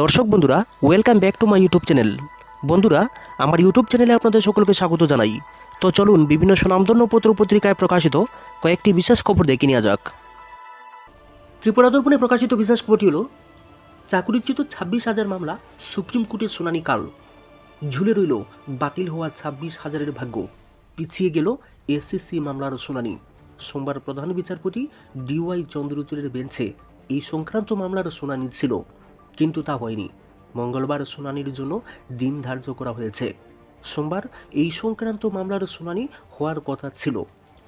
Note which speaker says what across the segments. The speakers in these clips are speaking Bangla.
Speaker 1: দর্শক বন্ধুরা welcome back to my YouTube channel বন্ধুরা, আমার ইউটিউব চ্যানেলে আপনাদের সকলকে স্বাগত জানাই। তো চলুন বিভিন্ন সুনামধন্য পত্র পত্রিকায় প্রকাশিত কয়েকটি বিশেষ খবর দেখে নেওয়া যাক। ত্রিপুরা দর্পণে প্রকাশিত বিশেষ খবরটি হল, চাকুরিচ্যুত ছাব্বিশ হাজার মামলা সুপ্রিম কোর্টের শুনানি কাল। ঝুলে রইল বাতিল হওয়া ছাব্বিশ হাজারের ভাগ্য। পিছিয়ে গেল এসএসসি মামলার শুনানি। সোমবার প্রধান বিচারপতি ডিওয়াই চন্দ্রচূড়ের বেঞ্চে এই সংক্রান্ত মামলার শুনানি ছিল। কিন্তু তা হয়নি। মঙ্গলবার শুনানির জন্য দিন ধার্য করা হয়েছে। সোমবার এই সংক্রান্ত মামলার শুনানি হওয়ার কথা ছিল।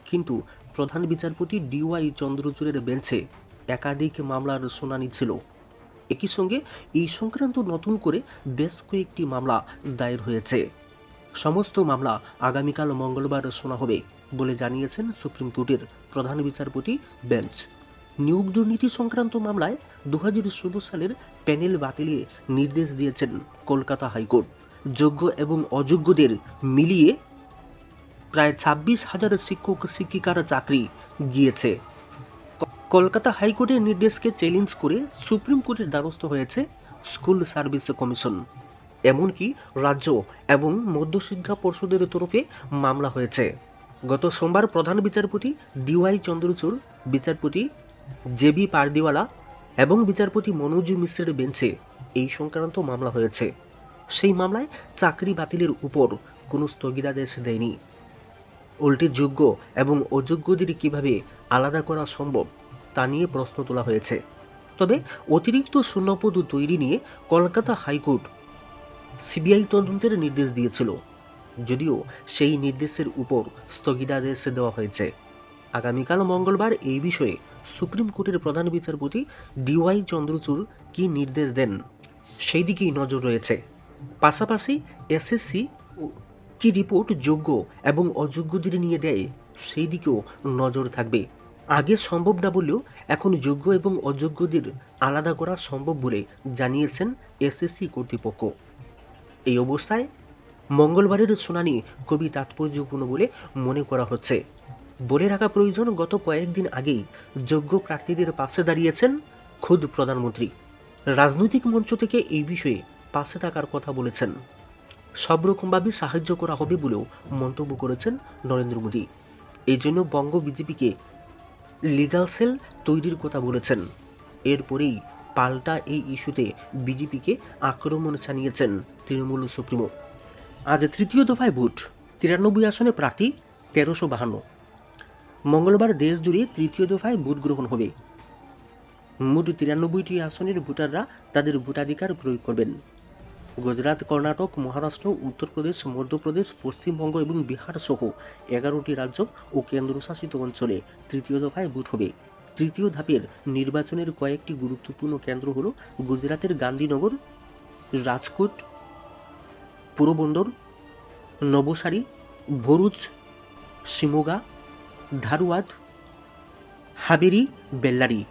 Speaker 1: কিন্তু প্রধান বিচারপতি ডিওয়াই চন্দ্রচূড়ের বেঞ্চে একাধিক মামলার শুনানি ছিল। একই সঙ্গে এই সংক্রান্ত নতুন করে বেশ কয়েকটি মামলা দায়ের হয়েছে। সমস্ত মামলা আগামীকাল মঙ্গলবার শোনা হবে বলে জানিয়েছেন সুপ্রিম কোর্টের প্রধান বিচারপতি বেঞ্চ। নিয়োগ দুর্নীতি সংক্রান্ত মামলায় দু সালের প্যানেল বাতিলের নির্দেশ দিয়েছেন কলকাতা হাইকোর্ট। যোগ্য এবং অযোগ্যদের মিলিয়ে প্রায় ছাব্বিশ হাজার শিক্ষক, শিক্ষিকার চাকরি গিয়েছে। কলকাতা হাইকোর্টের নির্দেশকে চ্যালেঞ্জ করে সুপ্রিম কোর্টের দ্বারস্থ হয়েছে স্কুল সার্ভিস কমিশন। এমনকি রাজ্য এবং মধ্যশিক্ষা পর্ষদের তরফে মামলা হয়েছে। গত সোমবার প্রধান বিচারপতি ডিওয়াই চন্দ্রচূড়, বিচারপতি জেবি পারদিওয়ালা এবং বিচারপতি মনোজ মিশ্রের বেঞ্চে এই সংক্রান্ত মামলা হয়েছে। সেই মামলায় চাকরি বাতিলের উপর কোনো স্থগিতাদেশ দেয়নি। উল্টে যোগ্য এবং অযোগ্যদের কীভাবে আলাদা করা সম্ভব তা নিয়ে প্রশ্ন তোলা হয়েছে। তবে অতিরিক্ত শূন্যপদ তৈরি নিয়ে কলকাতা হাইকোর্ট সিবিআই তদন্তের নির্দেশ দিয়েছিল। যদিও সেই নির্দেশের উপর স্থগিতাদেশ দেওয়া হয়েছে। আগামীকাল মঙ্গলবার এই বিষয়ে সুপ্রিম কোর্টের প্রধান বিচারপতি ডিওয়াই চন্দ্রচূড় কি নির্দেশ দেন? সেই দিকেই নজর রয়েছে। পাশাপাশি এসএসসি কি রিপোর্ট যোগ্য এবং অযোগ্যদের নিয়ে দেয় সেই দিকেও নজর থাকবে। আগে সম্ভব না বললেও এখন যোগ্য এবং অযোগ্যদের আলাদা করা সম্ভব বলে জানিয়েছেন এসএসসি কর্তৃপক্ষ। এই অবস্থায় মঙ্গলবারের শুনানি খুবই তাৎপর্যপূর্ণ বলে মনে করা হচ্ছে। বলে রাখা প্রয়োজন, গত কয়েকদিন আগেই যোগ্য প্রার্থীদের পাশে দাঁড়িয়েছেন খুদ প্রধানমন্ত্রী। রাজনৈতিক মঞ্চ থেকে এই বিষয়ে পাশে থাকার কথা বলেছেন। সব রকমভাবে সাহায্য করা হবে বলেও মন্তব্য করেছেন নরেন্দ্র মোদী। এই জন্য বঙ্গ বিজেপিকে লিগাল সেল তৈরির কথা বলেছেন। এরপরেই পাল্টা এই ইস্যুতে বিজেপিকে আক্রমণ জানিয়েছেন তৃণমূল সুপ্রিমো। আজ তৃতীয় দফায় ভোট, তিরানব্বই আসনে প্রার্থী তেরোশো বাহান্ন। মঙ্গলবার দেশ জুড়ে তৃতীয় দফায় ভোট গ্রহণ হবে। মোট তিরানব্বইটি আসনের ভোটাররা তাদের ভোটাধিকার প্রয়োগ করবেন। গুজরাট, কর্ণাটক, মহারাষ্ট্র, উত্তরপ্রদেশ, মধ্যপ্রদেশ, পশ্চিমবঙ্গ এবং বিহার সহ এগারোটি রাজ্য ও কেন্দ্রশাসিত অঞ্চলে তৃতীয় দফায় ভোট হবে। তৃতীয় ধাপের নির্বাচনের কয়েকটি গুরুত্বপূর্ণ কেন্দ্র হল গুজরাটের গান্ধীনগর, রাজকোট, পুরবন্দর, নবসারী, ভরুচ, শিমোগা ধারওয়াদ হাবেরি, বেল্লারি।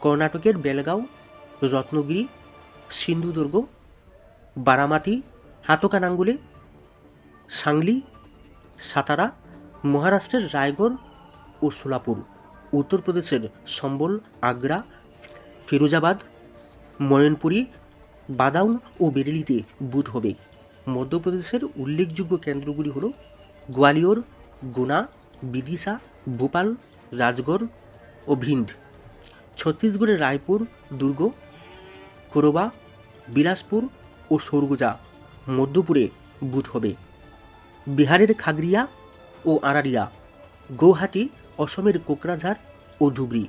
Speaker 1: কর্ণাটকের বেলগাঁও, রত্নগিরি, সিন্ধুদুর্গ, বারামাতি, হাতকানাঙ্গুলে, সাংলি, সাতারা, মহারাষ্ট্রের রায়গড় ও সোলাপুর। উত্তরপ্রদেশের সম্বল, আগ্রা, ফিরোজাবাদ, ময়নপুরি, বাদাউন ও বেরেলিতে বুথ হবে। মধ্যপ্রদেশের উল্লেখযোগ্য কেন্দ্রগুলি হল গোয়ালিয়র, গুনা বিদিশা, ভোপাল, রাজগড় ও ভিন্ড। ছত্তিশগড়ের রায়পুর, দুর্গ কোরবা বিলাসপুর ও সরগুজা মধ্যপুরে বুথ হবে। বিহারের খাগড়িয়া ও আরারিয়া, গৌহাটি, অসমের কোকরাঝাড় ও ধুবড়ি,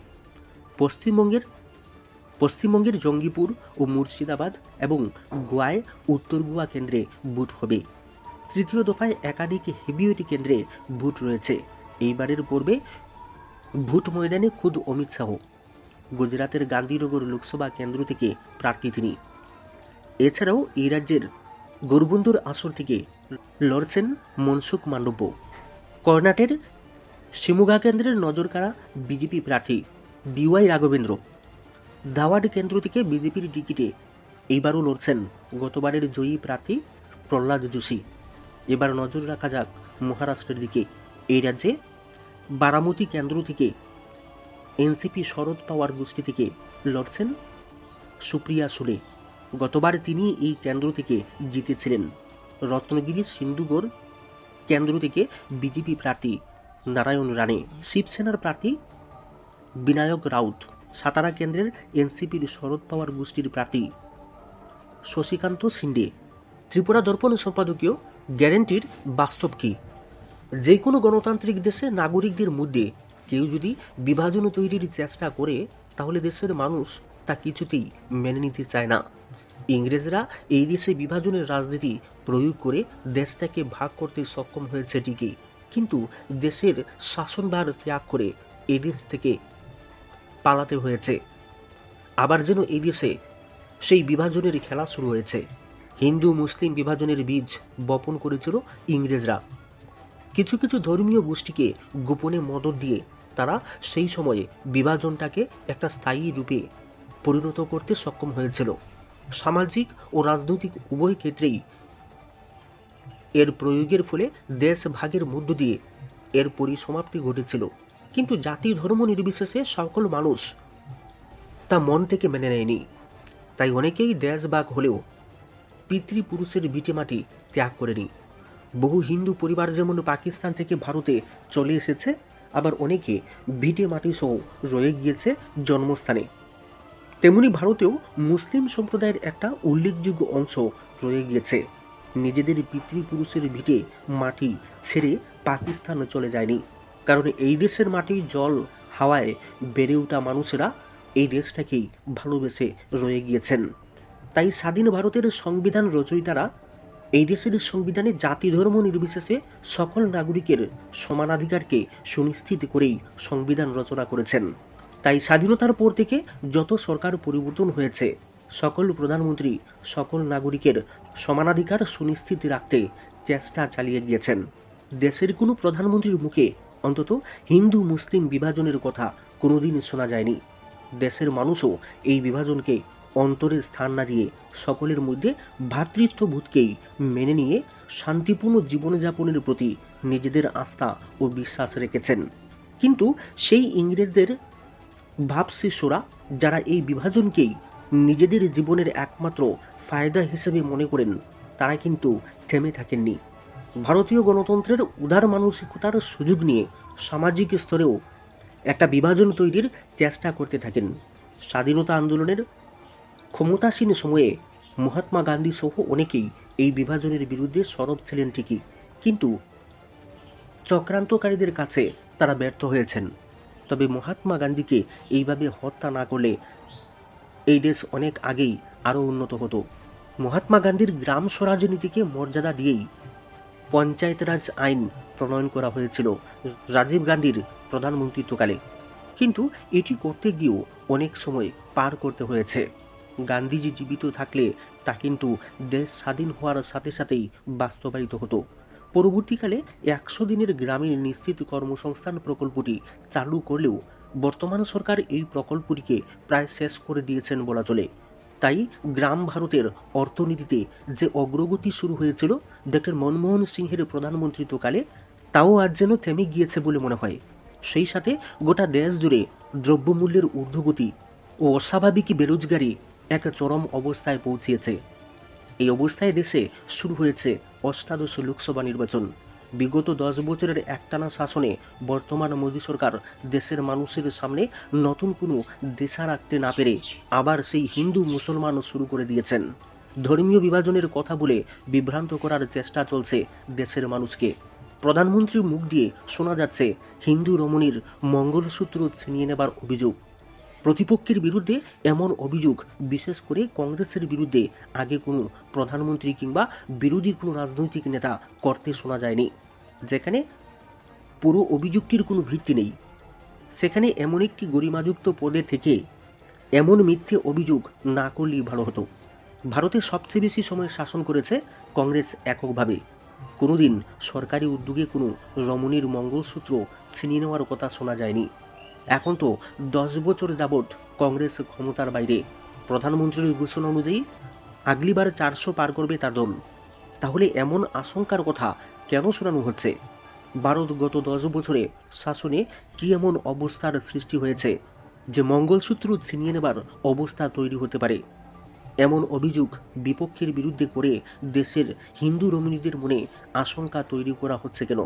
Speaker 1: পশ্চিমবঙ্গের পশ্চিমবঙ্গের জঙ্গিপুর ও মুর্শিদাবাদ এবং গোয়ায় উত্তর গোয়া কেন্দ্রে বুথ হবে। তৃতীয় দফায় একাধিক হেভিওয়েটি কেন্দ্রে ভোট রয়েছে। এইবারের পর্বে ভোট ময়দানে খুদ অমিত শাহ গুজরাতের গান্ধীনগর লোকসভা কেন্দ্র থেকে প্রার্থী তিনি। এছাড়াও এই রাজ্যের গৌরবন্দর আসন থেকে লড়ছেন মনসুখ মান্ডব্য। কর্ণাটের শিমুগা কেন্দ্রের নজরকাড়া বিজেপি প্রার্থী বিওয়াই রাঘবেন্দ্র। ধাওয়াড কেন্দ্র থেকে বিজেপির টিকিটে এইবারও লড়ছেন গতবারের জয়ী প্রার্থী প্রহ্লাদ যোশী। এবার নজর রাখা যাক মহারাষ্ট্রের দিকে। এই রাজ্যে বারামতি কেন্দ্র থেকে এনসিপি শরদ পাওয়ার গোষ্ঠী থেকে লড়ছেন সুপ্রিয়া সুলে। গতবার তিনি এই কেন্দ্র থেকে জিতেছিলেন। রত্নগিরি সিন্ধুগড় কেন্দ্র থেকে বিজেপি প্রার্থী নারায়ণ রানে শিবসেনার প্রার্থী বিনায়ক রাউত। সাতারা কেন্দ্রের এনসিপির শরদ পাওয়ার গোষ্ঠীর প্রার্থী শশীকান্ত সিন্ডে। ত্রিপুরা দর্পণ সম্পাদকীয় গ্যারেন্টির বাস্তব কি? যে কোনো গণতান্ত্রিক দেশে নাগরিকদের মধ্যে কেউ যদি বিভাজন তৈরির চেষ্টা করে, তাহলে দেশের মানুষ তা কিছুতেই মেনে নিতে চায় না। ইংরেজরা এই দেশে বিভাজনের রাজনীতি প্রয়োগ করে দেশটাকে ভাগ করতে সক্ষম হয়েছে ঠিকই, কিন্তু দেশের শাসনভার ত্যাগ করে এই দেশ থেকে পালাতে হয়েছে। আবার যেন এই দেশে সেই বিভাজনের খেলা শুরু হয়েছে। হিন্দু মুসলিম বিভাজনের বীজ বপন করেছিল ইংরেজরা। কিছু কিছু ধর্মীয় গোষ্ঠীকে গোপনে মদত দিয়ে তারা সেই সময়ে বিভাজনটাকে একটা স্থায়ী রূপে পরিণত করতে সক্ষম হয়েছিল। সামাজিক ও রাজনৈতিক উভয় ক্ষেত্রেই এর প্রয়োগের ফলে দেশ ভাগের মধ্য দিয়ে এর পরিসমাপ্তি ঘটেছিল। কিন্তু জাতি ধর্ম নির্বিশেষে সকল মানুষ তা মন থেকে মেনে নেয়নি। তাই অনেকেই দেশ ভাগ হলেও পিতৃপুরুষের ভিটেমাটি ত্যাগ করেনি। বহু হিন্দু পরিবার যেমন পাকিস্তান থেকে ভারতে চলে এসেছে, আবার অনেকে ভিটে মাটি সহ রয়ে গিয়েছে জন্মস্থানে। তেমনি ভারতেও মুসলিম সম্প্রদায়ের একটা উল্লেখযোগ্য অংশ রয়ে গিয়েছে। নিজেদের পিতৃপুরুষের ভিটে মাটি ছেড়ে পাকিস্তান চলে যায়নি। কারণ এই দেশের মাটি জল হাওয়ায় বেড়ে ওঠা মানুষেরা এই দেশটাকেই ভালোবেসে রয়ে গিয়েছেন। তাই স্বাধীন ভারতের সংবিধান রচয়িতারা এই দেশের সংবিধানে জাতি, ধর্ম নির্বিশেষে সকল নাগরিকের সমানাধিকারকে সুনিশ্চিত করেই সংবিধান রচনা করেছেন। তাই স্বাধীনতার পর থেকে যত সরকার পরিবর্তন হয়েছে, সকল প্রধানমন্ত্রী, সকল নাগরিকের সমানাধিকার সুনিশ্চিত রাখতে চেষ্টা চালিয়ে গিয়েছেন। দেশের কোনো প্রধানমন্ত্রীর মুখে অন্তত হিন্দু, মুসলিম বিভাজনের কথা কোনোদিন শোনা যায়নি। দেশের মানুষও এই বিভাজনকে অন্তরে স্থান না দিয়ে সকলের মধ্যে ভ্রাতৃত্ববোধকেই মেনে নিয়ে শান্তিপূর্ণ জীবনযাপনের প্রতি নিজেদের আস্থা ও বিশ্বাস রেখেছেন। কিন্তু সেই ইংরেজদের ভাবশিষ্যরা, যারা এই বিভাজনকেই নিজেদের জীবনের একমাত্র ফায়দা হিসেবে মনে করেন, তারা কিন্তু থেমে থাকেননি। ভারতীয় গণতন্ত্রের উদার মানসিকতার সুযোগ নিয়ে সামাজিক স্তরেও একটা বিভাজন তৈরির চেষ্টা করতে থাকেন। স্বাধীনতা আন্দোলনের ক্ষমতাসীন সময়ে মহাত্মা গান্ধী সহ অনেকেই এই বিভাজনের বিরুদ্ধে সরব ছিলেন ঠিকই, কিন্তু চক্রান্তকারীদের কাছে তারা ব্যর্থ হয়েছেন। তবে মহাত্মা গান্ধীকে এইভাবে হত্যা না করলে এই দেশ অনেক আগেই আরও উন্নত হতো। মহাত্মা গান্ধীর গ্রাম স্বরাজ নীতিকে মর্যাদা দিয়েই পঞ্চায়েত রাজ আইন প্রণয়ন করা হয়েছিল রাজীব গান্ধীর প্রধানমন্ত্রিত্বকালে কিন্তু এটি করতে গিয়েও অনেক সময় পার করতে হয়েছে। গান্ধীজি জীবিত থাকলে তা কিন্তু দেশ স্বাধীন হওয়ার সাথে সাথেই বাস্তবায়িত হতো। পরবর্তীকালে একশো দিনের গ্রামীণ নিশ্চিত কর্মসংস্থান প্রকল্পটি চালু করলেও বর্তমান সরকার এই প্রকল্পটিকে প্রায় শেষ করে দিয়েছেন বলা চলে। তাই গ্রাম ভারতের অর্থনীতিতে যে অগ্রগতি শুরু হয়েছিল, ডক্টর মনমোহন সিংহের প্রধানমন্ত্রিত্বকালে, তাও আজ যেন থেমে গিয়েছে বলে মনে হয়। সেই সাথে গোটা দেশ জুড়ে দ্রব্যমূল্যের ঊর্ধ্বগতি ও অস্বাভাবিক বেরোজগারি এক চরম অবস্থায় পৌঁছিয়েছে। এই অবস্থায় দেশে শুরু হয়েছে অষ্টাদশ লোকসভা নির্বাচন। বিগত দশ বছরের একটানা শাসনে বর্তমান মোদী সরকার দেশের মানুষের সামনে নতুন কোনো দেশা রাখতে না পেরে আবার সেই হিন্দু মুসলমান শুরু করে দিয়েছেন। ধর্মীয় বিভাজনের কথা বলে বিভ্রান্ত করার চেষ্টা চলছে দেশের মানুষকে। প্রধানমন্ত্রীর মুখ দিয়ে শোনা যাচ্ছে, হিন্দু রমণীর মঙ্গলসূত্র ছিনিয়ে নেবার অভিযোগ। প্রতিপক্ষের বিরুদ্ধে এমন অভিযোগ, বিশেষ করে কংগ্রেসের বিরুদ্ধে। আগে কোনো প্রধানমন্ত্রী কিংবা বিরোধী কোনো রাজনৈতিক নেতা করতে শোনা যায়নি। যেখানে পুরো অভিযোগটির কোনো ভিত্তি নেই। সেখানে এমন একটি গরিমাযুক্ত পদে থেকে এমন মিথ্যে অভিযোগ না করলেই ভালো হতো। ভারতে সবচেয়ে বেশি সময় শাসন করেছে কংগ্রেস এককভাবে। কোনোদিন সরকারি উদ্যোগে কোনো রমণীর মঙ্গলসূত্র ছিনিয়ে নেওয়ার কথা শোনা যায়নি। এখন তো দশ বছর যাবৎ কংগ্রেস ক্ষমতার বাইরে। প্রধানমন্ত্রীর ঘোষণা অনুযায়ী আগলিবার চারশো পার করবে তার দল। তাহলে এমন আশঙ্কার কথা কেন শোনানো হচ্ছে? ভারত গত দশ বছরে শাসনে কি এমন অবস্থার সৃষ্টি হয়েছে যে মঙ্গলসূত্র ছিনিয়ে নেবার অবস্থা তৈরি হতে পারে? এমন অভিযোগ বিপক্ষের বিরুদ্ধে করে দেশের হিন্দু রমণীদের মনে আশঙ্কা তৈরি করা হচ্ছে কেন?